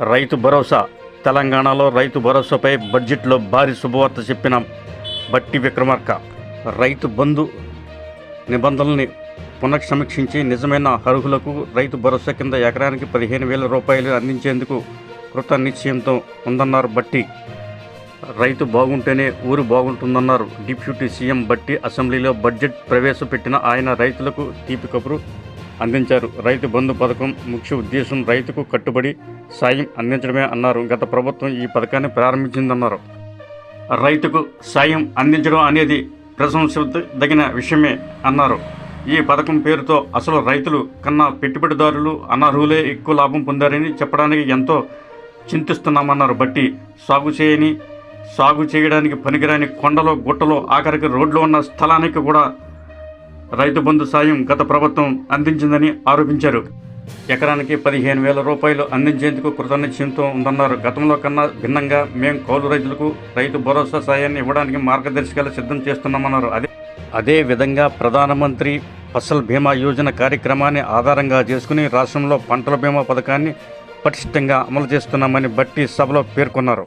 రైతు భరోసా. తెలంగాణలో రైతు భరోసాపై బడ్జెట్లో భారీ శుభవార్త చెప్పిన బట్టి విక్రమార్క. రైతు బంధు నిబంధనల్ని పునఃసమీక్షించి నిజమైన అర్హులకు రైతు భరోసా కింద ఎకరానికి పదిహేను వేల రూపాయలు అందించేందుకు కృత నిశ్చయంతో ఉందన్నారు బట్టి. రైతు బాగుంటేనే ఊరు బాగుంటుందన్నారు డిప్యూటీ సీఎం బట్టి అసెంబ్లీలో బడ్జెట్ ప్రవేశపెట్టిన ఆయన రైతులకు తీపి కబురు అందించారు. రైతు బంధు పథకం ముఖ్య ఉద్దేశం రైతుకు కట్టుబడి సాయం అందించడమే అన్నారు. గత ప్రభుత్వం ఈ పథకాన్ని ప్రారంభించిందన్నారు. రైతుకు సాయం అందించడం అనేది ప్రశంసదగిన విషయమే అన్నారు. ఈ పథకం పేరుతో అసలు రైతులు కన్నా పెట్టుబడిదారులు అనర్హులే ఎక్కువ లాభం పొందారని చెప్పడానికి ఎంతో చింతిస్తున్నామన్నారు. బట్టి సాగు చేయని సాగు చేయడానికి పనికిరాని కొండలో గుట్టలో ఆఖరికి రోడ్లో ఉన్న స్థలానికి కూడా రైతు బంధు సాయం గత ప్రభుత్వం అందించిందని ఆరోపించారు. ఎకరానికి పదిహేను వేల రూపాయలు అందించేందుకు కృతనిశ్చయంతో ఉందన్నారు. గతంలో కన్నా భిన్నంగా మేము కౌలు రైతులకు రైతు భరోసా సాయాన్ని ఇవ్వడానికి మార్గదర్శకాలు సిద్ధం చేస్తున్నామన్నారు. అదే అదే విధంగా ప్రధానమంత్రి ఫసల్ బీమా యోజన కార్యక్రమాన్ని ఆధారంగా చేసుకుని రాష్ట్రంలో పంటల బీమా పథకాన్ని పటిష్టంగా అమలు చేస్తున్నామని బట్టి సభలో పేర్కొన్నారు.